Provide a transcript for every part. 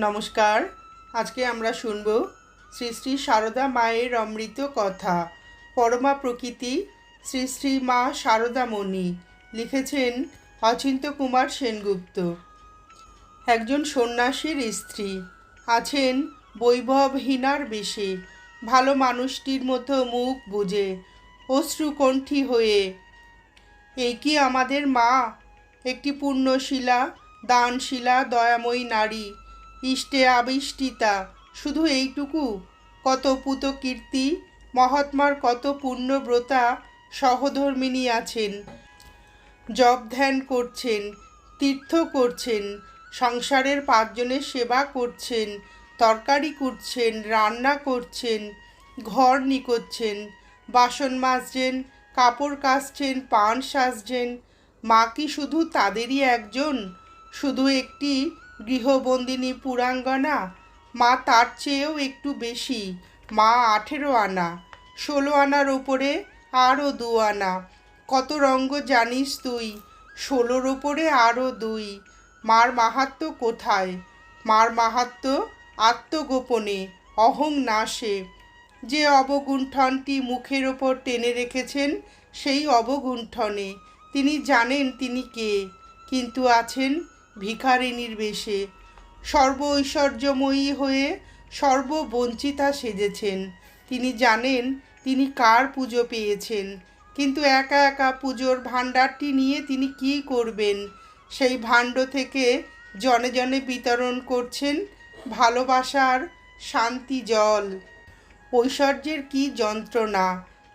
নমস্কার। আজকে আমরা শুনব শ্রী শ্রী সারদা মায়ের অমৃত কথা। পরমা প্রকৃতি শ্রী শ্রী মা সারদামণি লিখেছেন অচিন্ত কুমার সেনগুপ্ত। একজন সন্ন্যাসীর স্ত্রী আছেন বৈভবহীনার বেশে। ভালো মানুষটির মতো মুখ বুঝে অশ্রুকণ্ঠী হয়ে এই কি আমাদের মা? একটি পুণ্যশীলা দানশিলা, দয়াময়ী নারী। ইষ্টে আবিষ্টিতা। শুধু এইটুকু? কত পুত কীর্তি, মহাত্মার কত পুণ্যব্রতা সহধর্মিনী আছেন। জপ ধ্যান করছেন, তীর্থ করছেন, সংসারের পাঁচজনের সেবা করছেন, তরকারি করছেন রান্না করছেন, ঘর নিকোচ্ছেন, বাসন মাজছেন, কাপড় কাচছেন, পান সাজছেন। মা কি শুধু তাদেরই একজন? শুধু একটি গৃহবন্দিনী পুরাঙ্গনা, মা তার চেয়েও একটু বেশি। মা আঠেরো আনা, ষোলো আনার ওপরে আরও দু আনা। কত রঙ্গ জানিস তুই, ষোলোর ওপরে আরও দুই। মার মাহাত্ম কোথায়? মার মাহাত্ম আত্মগোপনে, অহং নাশে। যে অবগুণ্ঠনটি মুখের ওপর টেনে রেখেছেন, সেই অবগুণ্ঠনে। তিনি জানেন তিনি কে, কিন্তু আছেন ভিখারিনীর বেশে সর্ব ঐশ্বর্যময়ী হয়ে সর্ববঞ্চিতা সেজেছেন। তিনি জানেন তিনি কার পুজো পেয়েছেন, কিন্তু একা একা পুজোর ভাণ্ডারটি নিয়ে তিনি কী করবেন? সেই ভাণ্ড থেকে জনে জনে বিতরণ করছেন ভালোবাসার শান্তি জল। ঐশ্বর্যের কি যন্ত্রণা?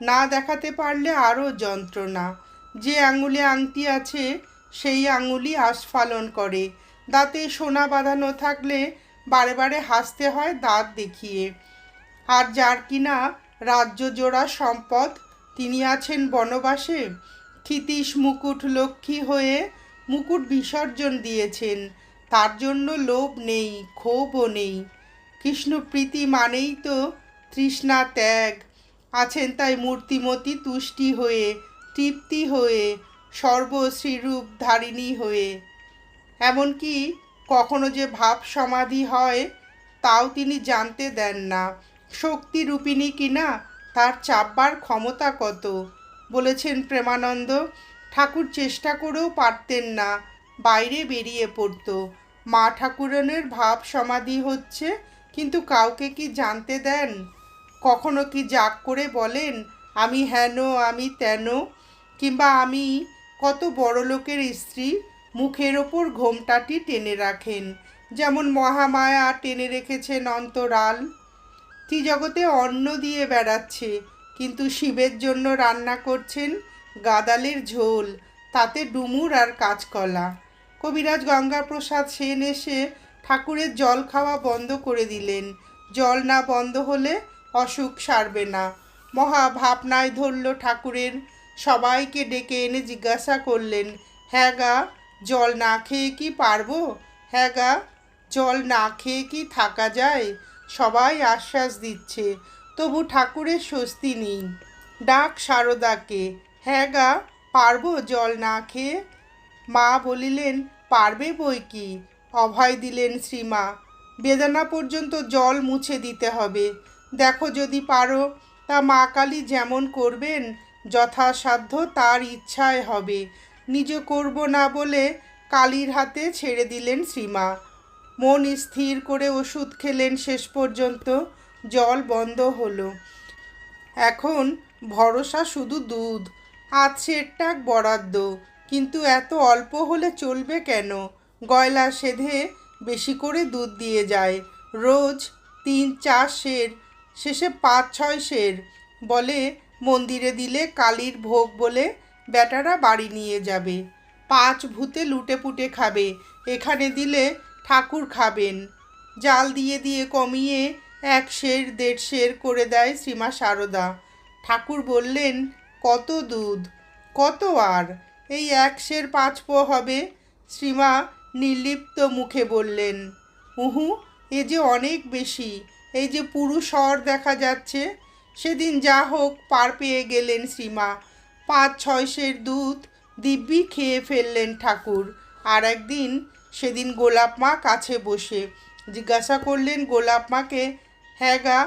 না দেখাতে পারলে আরও যন্ত্রণা। যে আঙুলে আংটি আছে সেই আঙুলই আস্ফালন করে। দাঁতে সোনা বাঁধানো থাকলে বারে বারে হাসতে হয় দাঁত দেখিয়ে। আর যার কিনা রাজ্য জোড়া সম্পদ, তিনি আছেন বনবাসে। ক্ষিতীশ মুকুট লক্ষ্মী হয়ে মুকুট বিসর্জন দিয়েছেন। তার জন্য লোভ নেই, ক্ষোভও নেই। কৃষ্ণপ্রীতি মানেই তো তৃষ্ণা ত্যাগ। আছেন তাই মূর্তিমতি তুষ্টি হয়ে, তৃপ্তি হয়ে সর্বশ্রীরূপ ধারিণী হয়ে। এমনকি কখনো যে ভাব সমাধি হয়, তাও তিনি জানতে দেন না। শক্তি শক্তিরূপিণী কিনা তার চাপবার ক্ষমতা কত? বলেছেন প্রেমানন্দ, ঠাকুর চেষ্টা করেও পারতেন না, বাইরে বেরিয়ে পড়তো। মা ঠাকুরনের ভাব সমাধি হচ্ছে, কিন্তু কাউকে কি জানতে দেন? কখনো কি জাগ করে বলেন, আমি হেন, আমি তেন? কিংবা আমি কত বড় লোকের স্ত্রী মুখের ওপর ঘোমটাটি টেনে রাখেন। যেমন মহামায়া টেনে রেখেছেন অন্তরাল। ত্রিজগতে অন্ন দিয়ে বেড়াচ্ছে, কিন্তু শিবের জন্য রান্না করছেন গাদালের ঝোল, তাতে ডুমুর আর কাঁচকলা। কবিরাজ গঙ্গাপ্রসাদ সেন এসে ঠাকুরের জল খাওয়া বন্ধ করে দিলেন। জল না বন্ধ হলে অসুখ সারবে না। মহা ভাবনায় ধরল ঠাকুরের সবাইকে ডেকে এনে জিজ্ঞাসা করলেন হ্যাঁ গা, জল না খেয়ে কি পারব? হ্যাঁ গা, জল না খেয়ে কি থাকা যায়? সবাই আশ্বাস দিচ্ছে, তবু ঠাকুরের স্বস্তি নেই। ডাক সারদাকে হ্যাঁ গা, পারব জল না খেয়ে? মা বলিলেন, পারবে বই কি? অভয় দিলেন, শ্রীমা, বেদনা পর্যন্ত জল মুছে দিতে হবে। দেখো যদি পারো, তা মা কালী যেমন করবেন যথাসাধ্য তার ইচ্ছায় হবে। নিজ করব না বলে কালীর হাতে ছেড়ে দিলেন শ্রীমা মন স্থির করে ওষুধ খেলেন শেষ পর্যন্ত। জল বন্ধ হলো। এখন ভরসা শুধু দুধ। আজ সেরটাক বরাদ্দ। কিন্তু এত অল্প হলে চলবে কেন? গয়লা সেধে বেশি করে দুধ দিয়ে যায়। রোজ তিন চার সের, শেষে পাঁচ ছয় সের বলে মন্দিরে দিলে কালীর ভোগ বলে বেটারা বাড়ি নিয়ে যাবে। পাঁচ ভূতে লুটে পুটে খাবে, এখানে দিলে ঠাকুর খাবেন। জাল দিয়ে দিয়ে কমিয়ে এক শের, দেড় শের করে দেয় শ্রীমা সারদা। ঠাকুর বললেন, কত দুধ? কত আর? এই এক শের পাঁচ পো হবে? শ্রীমা নির্লিপ্ত মুখে বললেন, উহু, এ যে অনেক বেশি, এই যে পুরু স্বর দেখা যাচ্ছে সেদিন যা হোক পার পেয়ে গেলেন শ্রীমা পাঁচ ছয় সের দুধ দিব্যি খেয়ে ফেললেন ঠাকুর। আর একদিন সেদিন গোলাপ মা কাছে বসে জিজ্ঞাসা করলেন, গোলাপ মাকে হ্যাঁ গা,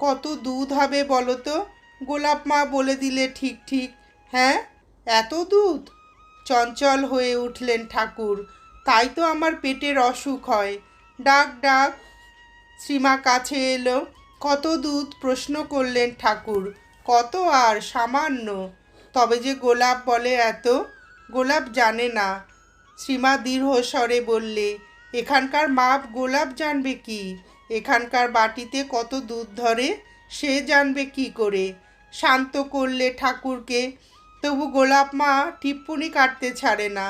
কত দুধ হবে বলো তো গোলাপ মা বলে দিলে, ঠিক ঠিক হ্যাঁ এত দুধ? চঞ্চল হয়ে উঠলেন ঠাকুর। তাই তো আমার পেটের অসুখ হয়। ডাক ডাক। শ্রীমা কাছে এলো। কত দুধ প্রশ্ন করলেন ঠাকুর, কত আর সামান্য? তবে যে গোলাপ বলে এত, গোলাপ জানে না। শ্রীমা দীর্ঘ স্বরে বললে, এখানকার মাপ গোলাপ জানবে কি? এখানকার বাটিতে কত দুধ ধরে, সে জানবে কি করে? শান্ত করলে ঠাকুরকে, তবু গোলাপ মা টিপ্পনি কাটতে ছাড়ে না।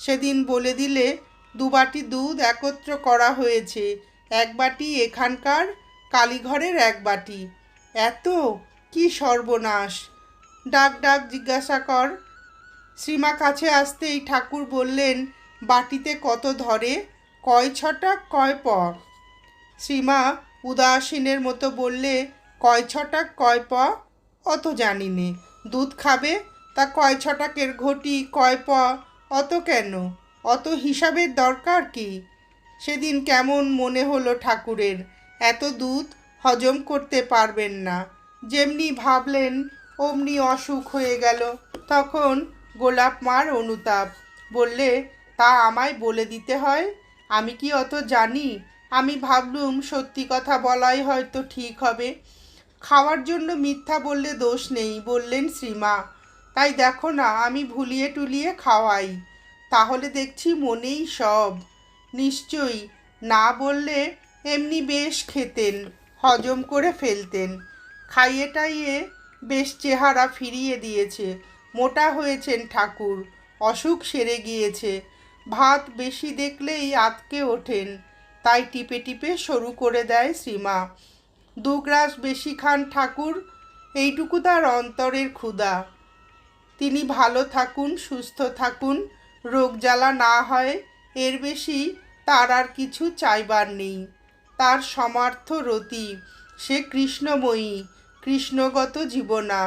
সেদিন বলে দিলে দুবাটি দুধ একত্র করা হয়েছে, এক বাটি এখানকার কালীঘরের এক বাটি। এত? কি সর্বনাশ। ডাক ডাক জিজ্ঞাসা কর। শ্রীমা কাছে আসতেই ঠাকুর বললেন, বাটিতে কত ধরে? কয় ছটা, কয় প? শ্রীমা উদাসীনের মতো বললে, কয় ছটা, কয় প? অত জানি নে। দুধ খাবে? তা কয় ছটাকের ঘটি, কয় প? অত কেন? অত হিসাবের দরকার কি? সেদিন কেমন মনে হলো ঠাকুরের। এত দুধ হজম করতে পারবেন না। যেমনি ভাবলেন, অমনি অসুখ হয়ে গেল। তখন গোলাপ মার অনুতাপ। বললে, তা আমায় বলে দিতে হয়? আমি কি অত জানি? আমি ভাবলুম সত্যি কথা বলাই হয়তো ঠিক হবে। খাওয়ার জন্য মিথ্যা বললে দোষ নেই। বললেন শ্রীমা। তাই দেখো না, আমি ভুলিয়ে টুলিয়ে খাওয়াই। তাহলে দেখছি মনেই সব। নিশ্চয়ই না বললে এমনি বেশ খেতেন, হজম করে ফেলতেন। খাইয়ে টাইয়ে বেশ চেহারা ফিরিয়ে দিয়েছে। মোটা হয়েছেন ঠাকুর, অসুখ সেরে গিয়েছে। ভাত বেশি দেখলেই আতকে ওঠেন, তাই টিপে টিপে সরু করে দেয় শ্রীমা। দু গ্রাস বেশি খান ঠাকুর, এইটুকু তার অন্তরের ক্ষুধা। তিনি ভালো থাকুন, সুস্থ থাকুন, রোগ জ্বালা না হয়, এর বেশি তার আর কিছু চাইবার নেই। তার সমার্থ রতি। সে কৃষ্ণময়ী, কৃষ্ণগত জীবনা।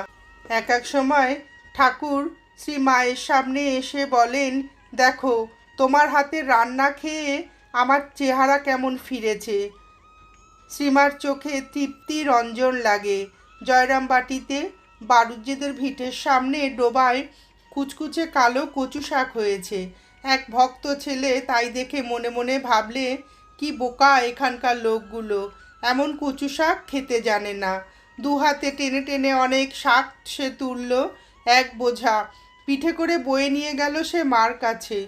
এক এক সময় ঠাকুর শ্রী মায়ের সামনে এসে বলেন, দেখো, তোমার হাতের রান্না খেয়ে আমার চেহারা কেমন ফিরেছে। শ্রীমার চোখে তৃপ্তি, রঞ্জন লাগে। জয়রাম বাটিতে বারুজ্যেদের ভিটের সামনে ডোবায় কুচকুচে কালো কচু শাক হয়েছে। এক ভক্ত ছেলে তাই দেখে মনে মনে ভাবলে কি বোকা এখানকার লোকগুলো? এমন কচু শাক খেতে জানে না। দু হাতে টেনে টেনে অনেক শাক সে তুলল এক বোঝা। পিঠে করে বয়ে নিয়ে গেল সে মার কাছে।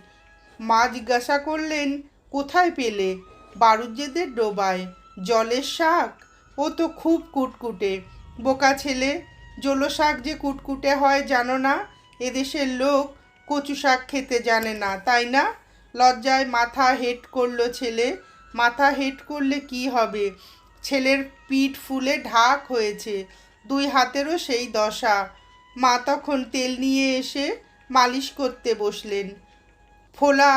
মা জিজ্ঞাসা করলেন, কোথায় পেলে? বারুজ্যেদের ডোবায়। জলের শাক? ও তো খুব কুটকুটে। বোকা ছেলে, জলো শাক যে কুটকুটে হয় জানো না? এদেশের লোক কচু শাক খেতে জানে না, তাই না? লজ্জায় মাথা হেট করল ছেলে। মাথা হেট করলে কি হবে? ছেলের পিঠ ফুলে ঢাক হয়েছে, দুই হাতেরও সেই দশা। মা তখন তেল নিয়ে এসে মালিশ করতে বসলেন। ফোলা,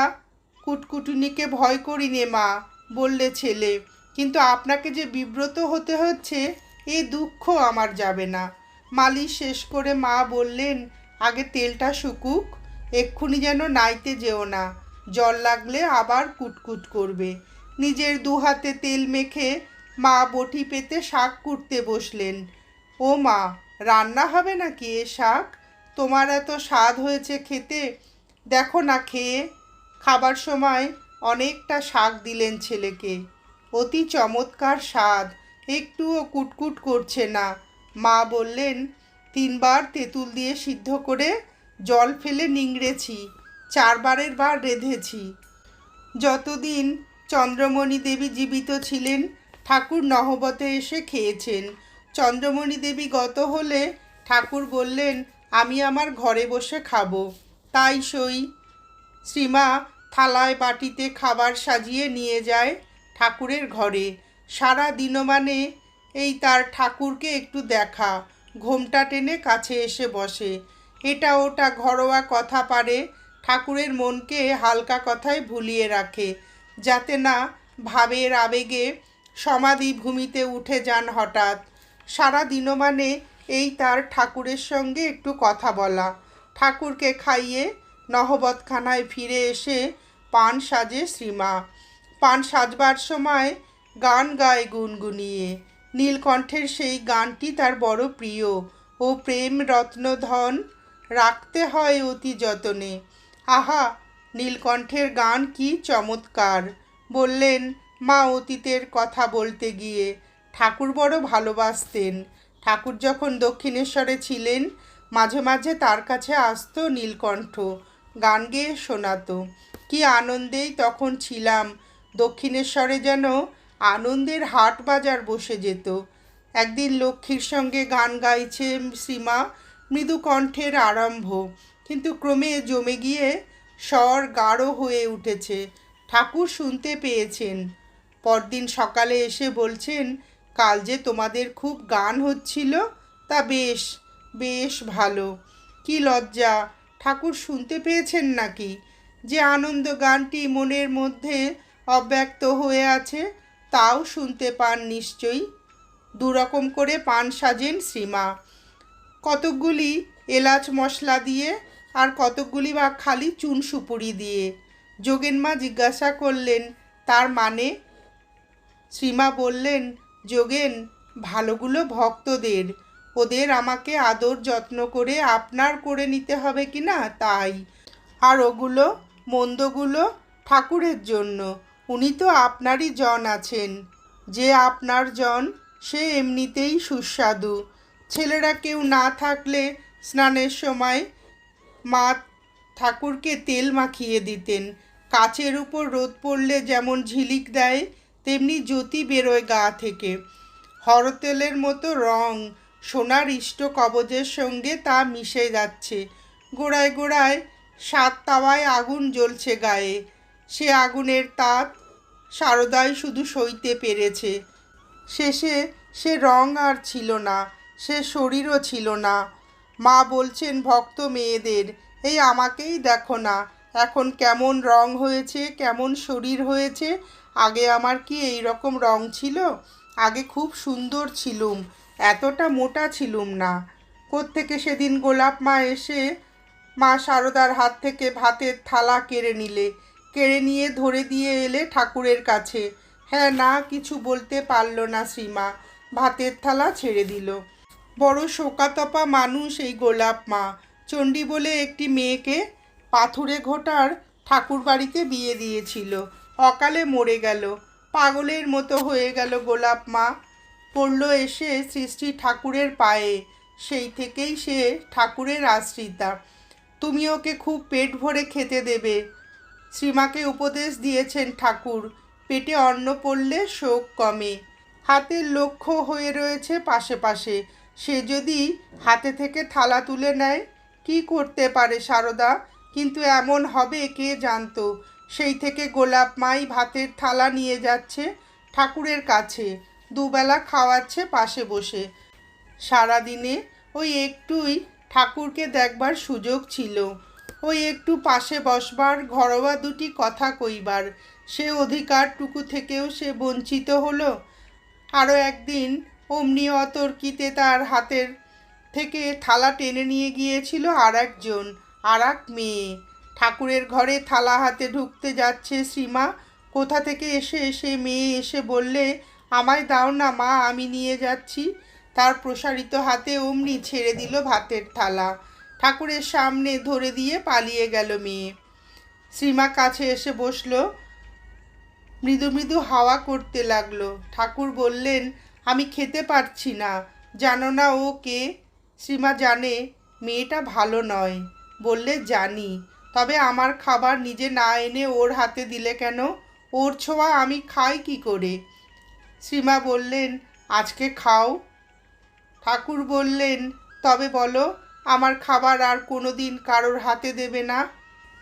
কুটকুটুনিকে ভয় করি নে মা, বললে ছেলে, কিন্তু আপনাকে যে বিব্রত হতে হচ্ছে, এ দুঃখ আমার যাবে না। মালিশ শেষ করে মা বললেন, আগে তেলটা শুকুক, এক্ষুনি যেন নাইতে যেও না, জল লাগলে আবার কুটকুট করবে। নিজের দু হাতে তেল মেখে মা বটি পেতে শাক কুটতে বসলেন। ও মা, রান্না হবে নাকি এ শাক? তোমার এত স্বাদ হয়েছে খেতে। দেখো না খেয়ে। খাবার সময় অনেকটা শাক দিলেন ছেলেকে। অতি চমৎকার স্বাদ, একটুও কুটকুট করছে না। মা বললেন, তিনবার তেঁতুল দিয়ে সিদ্ধ করে জল ফেলে নিংড়েছি, চারবারের বার রেঁধেছি। যতদিন চন্দ্রমণি দেবী জীবিত ছিলেন, ঠাকুর নহবতে এসে খেয়েছেন। চন্দ্রমণি দেবী গত হলে ঠাকুর বললেন, আমি আমার ঘরে বসে খাব। তাই সই শ্রীমা থালায় বাটিতে খাবার সাজিয়ে নিয়ে যায় ঠাকুরের ঘরে। সারা দিনমানে এই তার ঠাকুরকে একটু দেখা, ঘোমটা টেনে কাছে এসে বসে। এটা ওটা ঘরোয়া কথা পারে, ঠাকুরের মনকে হালকা কথায় ভুলিয়ে রাখে। যাতে না ভাবের আবেগে সমাধি ভূমিতে উঠে যান হঠাৎ। সারা দিনমানে এই তার ঠাকুরের সঙ্গে একটু কথা বলা। ঠাকুরকে খাইয়ে নহবতখানায় ফিরে এসে পান সাজে শ্রীমা। পান সাজবার সময় গান গায় গুনগুনিয়ে। নীলকণ্ঠের সেই গানটি তার বড় প্রিয়। ও প্রেম রত্নধন রাখতে হয় অতি যতনে। আহা নীলকণ্ঠের গান কি চমৎকার। বললেন, মা অতীতের কথা বলতে গিয়ে। ঠাকুর বড় ভালোবাসতেন। ঠাকুর যখন দক্ষিণেশ্বরে ছিলেন, মাঝে মাঝে তার কাছে আসতো নীলকণ্ঠ। গান গেয়ে শোনাতো। কি আনন্দেই তখন ছিলাম। দক্ষিণেশ্বরে যেন আনন্দের হাট বাজার বসে যেত। একদিন লক্ষ্মীর সঙ্গে গান গাইছে শ্রীমা মৃদু কণ্ঠের আরম্ভ। কিন্তু ক্রমে জমে গিয়ে স্বর গাঢ় হয়ে উঠেছে। ঠাকুর শুনতে পেয়েছেন। পরদিন সকালে এসে বলছেন, কাল যে তোমাদের খুব গান হচ্ছিল, তা বেশ বেশ ভালো। কি লজ্জা, ঠাকুর শুনতে পেয়েছেন নাকি? যে আনন্দ গানটি মনের মধ্যে অব্যক্ত হয়ে আছে, তাও শুনতে পান নিশ্চয়ই? দুরকম করে পান সাজেন শ্রীমা। কতকগুলি এলাচ মশলা দিয়ে আর কতকগুলি বা খালি চুন সুপুরি দিয়ে। যোগেন মা জিজ্ঞাসা করলেন, তার মানে? শ্রীমা বললেন, যোগেন, ভালোগুলো ভক্তদের। ওদের আমাকে আদর যত্ন করে আপনার করে নিতে হবে কি না তাই। আর ওগুলো মন্দগুলো ঠাকুরের জন্য। উনি তো আপনারই জন আছেন। যে আপনার জন, সে এমনিতেই সুস্বাদু। ছেলেরা কেউ না থাকলে স্নানের সময় মা ঠাকুরকে তেল মাখিয়ে দিতেন। কাচের উপর রোদ পড়লে যেমন ঝিলিক দেয়, তেমনি জ্যোতি বেরোয় গা থেকে। হরতেলের মতো রং, সোনার ইষ্ট কবজের সঙ্গে তা মিশে যাচ্ছে। গোড়ায় গোড়ায় সাত তাওয়ায় আগুন জ্বলছে গায়ে। সে আগুনের তাপ সারদাই শুধু সইতে পেরেছে। শেষে সে রং আর ছিল না, সে শরীরও ছিল না। মা বলছেন, ভক্ত মেয়েদের, এই আমাকেই দেখো না। এখন কেমন রং হয়েছে, কেমন শরীর হয়েছে? আগে আমার কি এই রকম রং ছিল? আগে খুব সুন্দর ছিলুম, এতটা মোটা ছিলুম না। কোত্থেকে সেদিন গোলাপ মা এসে, মা সারদার হাত থেকে ভাতের থালা কেড়ে নিলে। কেড়ে নিয়ে ধরে দিয়ে এলে ঠাকুরের কাছে। হ্যাঁ না কিছু বলতে পারল না শ্রীমা। ভাতের থালা ছেড়ে দিল। বড় শোকাতপা মানুষ এই গোলাপ মা। চণ্ডী বলে একটি মেয়েকে পাথুরে ঘোটার ঠাকুর বাড়িতে বিয়ে দিয়েছিল। অকালে মরে গেল। পাগলের মতো হয়ে গেল গোলাপ মা। পড়ল এসে সৃষ্টি ঠাকুরের পায়ে। সেই থেকেই সে ঠাকুরের আশ্রিতা। তুমি ওকে খুব পেট ভরে খেতে দেবে। শ্রীমাকে উপদেশ দিয়েছেন ঠাকুর। পেটে অন্ন পড়লে শোক কমে। হাতের লক্ষ্য হয়ে রয়েছে পাশে পাশে। সে যদি হাতে থেকে থালা তুলে নেয়, কি করতে পারে সারদা? কিন্তু এমন হবে কে জানতো? সেই থেকে গোলাপ মাই ভাতের থালা নিয়ে যাচ্ছে ঠাকুরের কাছে, দুবেলা খাওয়াচ্ছে পাশে বসে। সারাদিনে ওই একটুই ঠাকুরকে দেখবার সুযোগ ছিল। ওই একটু পাশে বসবার ঘরোয়া দুটি কথা কইবার। সে অধিকারটুকু থেকেও সে বঞ্চিত হলো। আরও একদিন অমনি অতর্কিতে তার হাতের থেকে থালা টেনে নিয়ে গিয়েছিল আর একজন আর এক মেয়ে। ঠাকুরের ঘরে থালা হাতে ঢুকতে যাচ্ছে শ্রীমা কোথা থেকে এসে এসে মেয়ে এসে বললে, আমায় দাও না মা, আমি নিয়ে যাচ্ছি। তার প্রসারিত হাতে অমনি ছেড়ে দিল ভাতের থালা। ঠাকুরের সামনে ধরে দিয়ে পালিয়ে গেল মেয়ে। শ্রীমা কাছে এসে বসল, মৃদু মৃদু হাওয়া করতে লাগল। ঠাকুর বললেন আমি খেতে পারছি না। জানো না ও কে? শ্রীমা জানে, মেয়েটা ভালো নয় বললে জানি। তবে আমার খাবার নিজে না এনে ওর হাতে দিলে কেন? ওর ছোঁয়া আমি খাই কি করে? শ্রীমা বললেন, আজকে খাও। ঠাকুর বললেন, তবে বলো, আমার খাবার আর কোনো দিন কারোর হাতে দেবে না।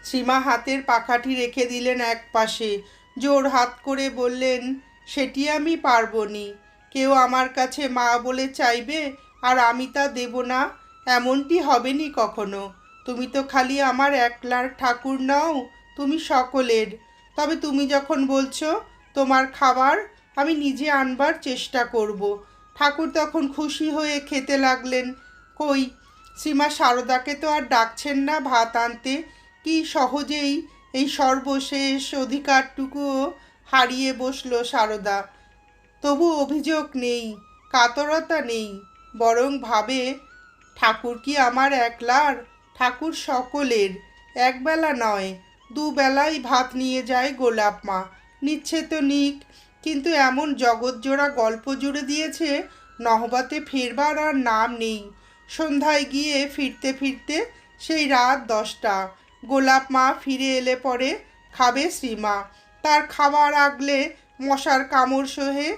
শ্রীমা হাতের পাখাটি রেখে দিলেন এক পাশে জোর হাত করে বললেন, সেটি আমি পারব নি। কেউ আমার কাছে মা বলে চাইবে আর আমি তা দেব না। এমনটি হবে নি কখনো। তুমি তো খালি আমার একলার ঠাকুর নাও, তুমি সকলের। তবে তুমি যখন বলছো তোমার খাবার, আমি নিজে আনবার চেষ্টা করব। ঠাকুর তখন খুশি হয়ে খেতে লাগলেন। কই, শ্রীমা সারদাকে তো আর ডাকছেন না ভাত আনতে। কি সহজেই এই সর্বশেষ অধিকারটুকুও হারিয়ে বসল সারদা। তবু অভিযোগ নেই, কাতরতা নেই, বরং ভাবে, ঠাকুর কি আমার একলার? ঠাকুর সকলের। একবেলা নয়, দুবেলাই ভাত নিয়ে যায় গোলাপ মা। নিচ্ছে তো নিক কিন্তু এমন জগৎজোড়া গল্প জুড়ে দিয়েছে, নহবাতে ফেরবার আর নাম নেই। সন্ধ্যায় গিয়ে ফিরতে ফিরতে সেই রাত দশটা, গোলাপ মা ফিরে এলে পরে খাবে শ্রীমা। তার খাবার আগলে মশার কামড় সহে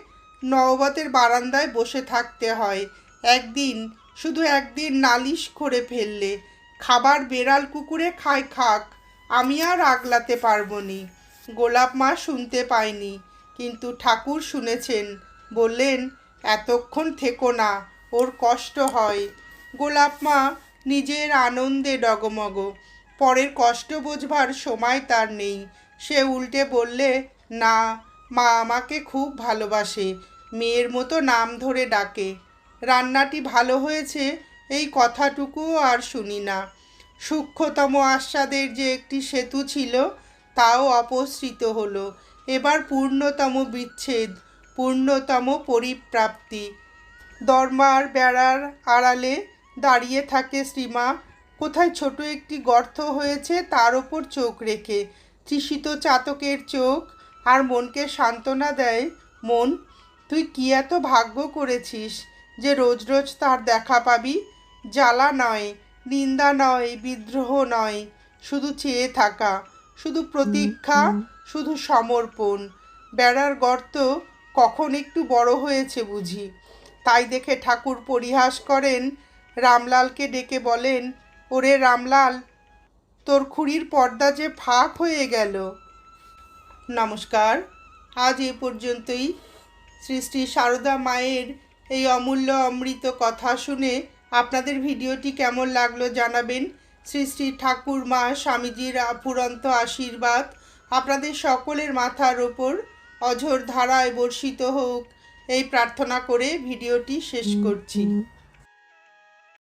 নববতের বারান্দায় বসে থাকতে হয়। একদিন, শুধু একদিন নালিশ করে ফেললে, খাবার বেড়াল কুকুরে খায় খাক, আমি আর আগলাতে পারব নি গোলাপ মা শুনতে পায়নি, কিন্তু ঠাকুর শুনেছেন, বললেন, এতক্ষণ থেকো না, ওর কষ্ট হয়। গোলাপ মা নিজের আনন্দে ডগমগ। পরের কষ্ট বোঝবার সময় তার নেই। সে উল্টে বললে, না, মা আমাকে খুব ভালোবাসে মেয়ের মতো নাম ধরে ডাকে। রান্নাটি ভালো হয়েছে? এই কথাটুকুও আর শুনি না। সূক্ষ্মতম আস্বাদের যে একটি সেতু ছিল, তাও অপসৃত হলো। এবার পূর্ণতম বিচ্ছেদ, পূর্ণতম পরিপ্রাপ্তি। দরমার বেড়ার আড়ালে দাঁড়িয়ে থাকে শ্রীমা। কোথায় ছোট একটি গর্ত হয়েছে, তার ওপর চোখ রেখে। তৃষিত চাতকের চোখ আর মনকে সান্ত্বনা দেয় মন তুই কি এত ভাগ্য করেছিস যে রোজ রোজ তার দেখা পাবি? জ্বালা নয় নিন্দা নয় বিদ্রোহ নয় শুধু চেয়ে থাকা শুধু প্রতীক্ষা শুধু সমর্পণ। বেড়ার গর্ত কখন একটু বড় হয়েছে বুঝি। তাই দেখে ঠাকুর পরিহাস করেন রামলালকে ডেকে বলেন ওরে রামলাল তোর খুঁড়ির পর্দা যে ফাঁক হয়ে গেল। নমস্কার আজ এ পর্যন্তই। শ্রী শ্রী সারদা মায়ের এই অমূল্য অমৃত কথা শুনে আপনাদের ভিডিওটি কেমন লাগল জানাবেন। শ্রী শ্রী ঠাকুর মা স্বামীজির পুরন্ত আশীর্বাদ আপনাদের সকলের মাথার ওপর অঝোর ধারায় বর্ষিত হোক এই প্রার্থনা করে ভিডিওটি শেষ করছি।